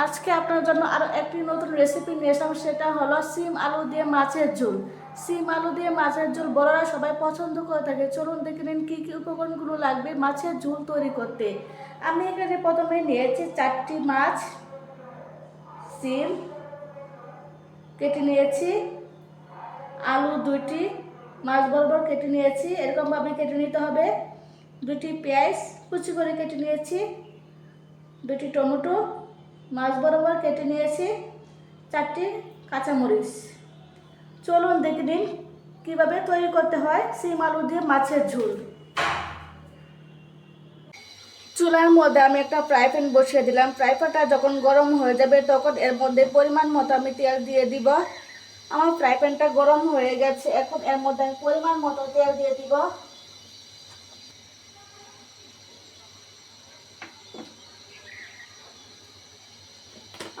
আজকে আপনার জন্য আরও একটি নতুন রেসিপি নিয়ে এসলাম সেটা হলো সিম আলু দিয়ে মাছের ঝোল। সিম আলু দিয়ে মাছের ঝোল বড়রা সবাই পছন্দ করে থাকে। চলুন দেখে নিন কী কী উপকরণগুলো লাগবে মাছের ঝোল তৈরি করতে। আমি এখানে প্রথমে নিয়েছি চারটি মাছ, সিম, কেটে নিয়েছি। আলু দুইটি, মাছ বরাবর কেটে নিয়েছি। এরকমভাবে কেটে নিতে হবে। দুটি পেঁয়াজ কুচি করে কেটে নিয়েছি। দুটি টমেটো মাছ বরাবর কেটে নিয়েছি চারটি কাঁচামরিচ। চলুন দেখে নিন কীভাবে তৈরি করতে হয় সিম আলু দিয়ে মাছের ঝোল। চুলার মধ্যে আমি একটা ফ্রাই প্যান বসিয়ে দিলাম। ফ্রাই প্যানটা যখন গরম হয়ে যাবে তখন এর মধ্যে পরিমাণ মতো আমি তেল দিয়ে দিব। আমার ফ্রাই প্যানটা গরম হয়ে গেছে। এখন এর মধ্যে আমি পরিমাণ মতো তেল দিয়ে দিব।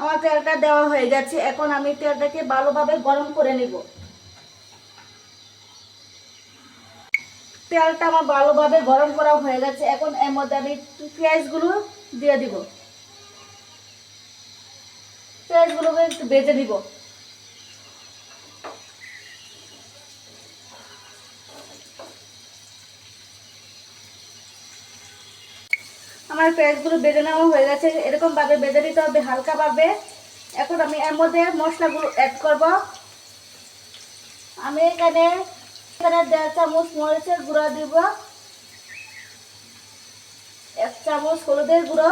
আমার তেলটা দেওয়া হয়ে গেছে। এখন আমি তেলটাকে ভালোভাবে গরম করে নেব। তেলটা আমার ভালোভাবে গরম করা হয়ে গেছে। এখন এর মধ্যে আমি পেঁয়াজগুলো দিয়ে দিব। পেঁয়াজগুলোকে একটু বেজে দিব আমার পেঁয়াজগুলো বেজে নেওয়া হয়ে গেছে, এরকমভাবে বেজে নিতে হবে, হালকাভাবে। এখন আমি এর মধ্যে মশলাগুলো অ্যাড করব। আমি এখানে এখানে দেড় চামচ মরিচের গুঁড়া দিব, এক চামচ হলুদের গুঁড়ো,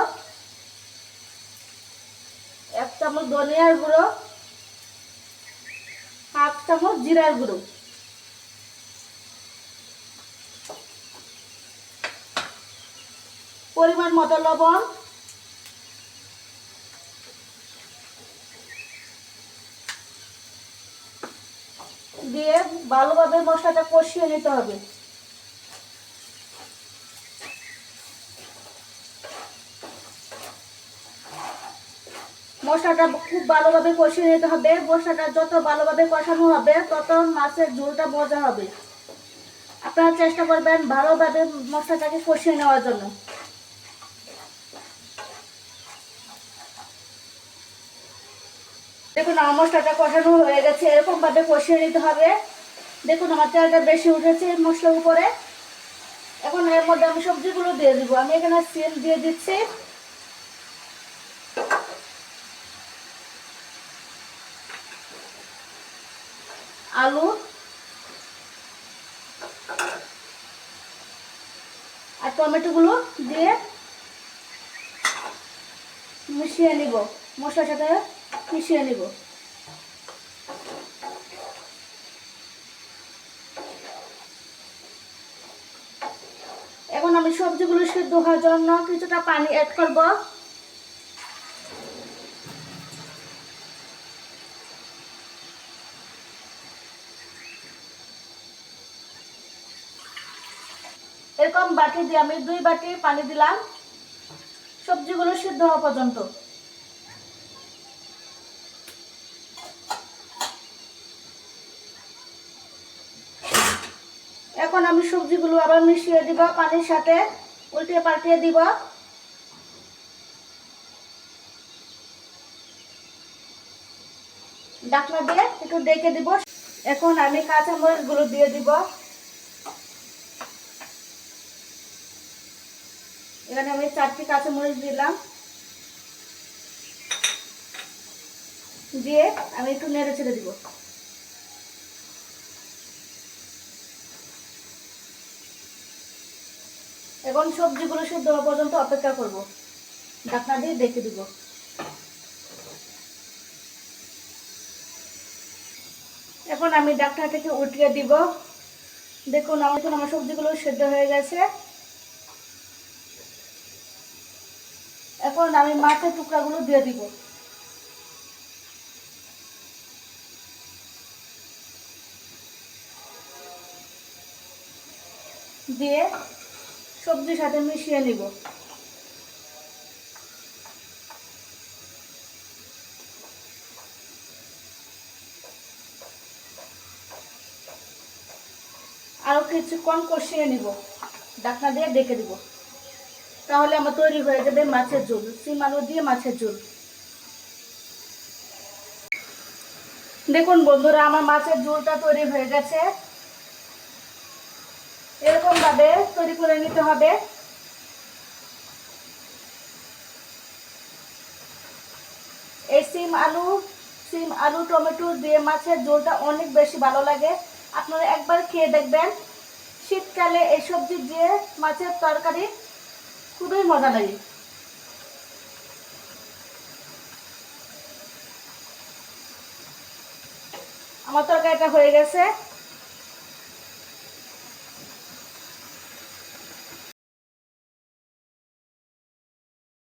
এক চামচ ধনিয়ার গুঁড়ো, হাফ চামচ জিরার গুঁড়ো। পরিমাণ মতো লবণ। দিয়ে ভালোভাবে মশলাটা কষিয়ে নিতে হবে। মশলাটা খুব ভালোভাবে কষিয়ে নিতে হবে। মশলাটা যত ভালোভাবে কষানো হবে, তত মাছের ঝোলটা মজা হবে। আপনারা চেষ্টা করবেন ভালোভাবে মশলাটাকে কষিয়ে নেওয়ার জন্য। দেখুন, আমার মশলাটা কষানো হয়ে গেছে। এরকম ভাবে কষিয়ে নিতে হবে। দেখুন, আমার তেলটা বেশি উঠেছে মশলার উপরে। এখন এর মধ্যে আমি সবজিগুলো দিয়ে দিব। আমি এখানে সিম দিয়ে দিচ্ছি। আলু। আর টমেটোগুলো দিয়ে মিশিয়ে নিব। মশলার সাথে মিশিয়ে নিব। এখন আমি সবজিগুলো সিদ্ধ হওয়ার জন্য কিছুটা পানি অ্যাড করব। এরকম বাটি দিয়ে আমি দুই বাটি পানি দিলাম। সবজিগুলো সিদ্ধ হওয়া পর্যন্ত। এখন আমি সবজিগুলো আবার মিশিয়ে দিব, পানির সাথে উল্টে পাল্টিয়ে দিব। ডাকনা দিয়ে একটু ডেকে দিব। এখন আমি কাঁচা মরিচগুলো দিয়ে দিব। এখানে আমি চারটি কাঁচা মরিচ দিলাম। দিয়ে আমি একটু নেড়ে ছেড়ে দিব। এখন সবজিগুলো সিদ্ধ হওয়া পর্যন্ত অপেক্ষা করব। ঢাকনা দিয়ে দেখে দিব। এখন আমি ডাকনা থেকে উঠিয়ে দিব। দেখুন, আমার এখন আমার সবজিগুলো সিদ্ধ হয়ে গেছে। এখন আমি মাছের টুকরাগুলো দিয়ে দিব। দিয়ে সবজির সাথে মিশিয়ে নিব। আরও কিছুক্ষণ কষিয়ে নিব। ডাকনা দিয়ে ডেকে দিব। তাহলে আমার তৈরি হয়ে যাবে মাছের ঝোল সিম আলু দিয়ে মাছের ঝোল। দেখুন বন্ধুরা, আমার মাছের ঝোলটা তৈরি হয়ে গেছে। ভাবে তৈরি করে নিতে হবে। এই সিম আলু সিম আলু, টমেটো দিয়ে মাছের ঝোলটা অনেক বেশি ভালো লাগে। আপনারা একবার খেয়ে দেখবেন। শীতকালে এই সবজি দিয়ে মাছের তরকারি খুবই মজা লাগে। আমার তরকারিটা হয়ে গেছে।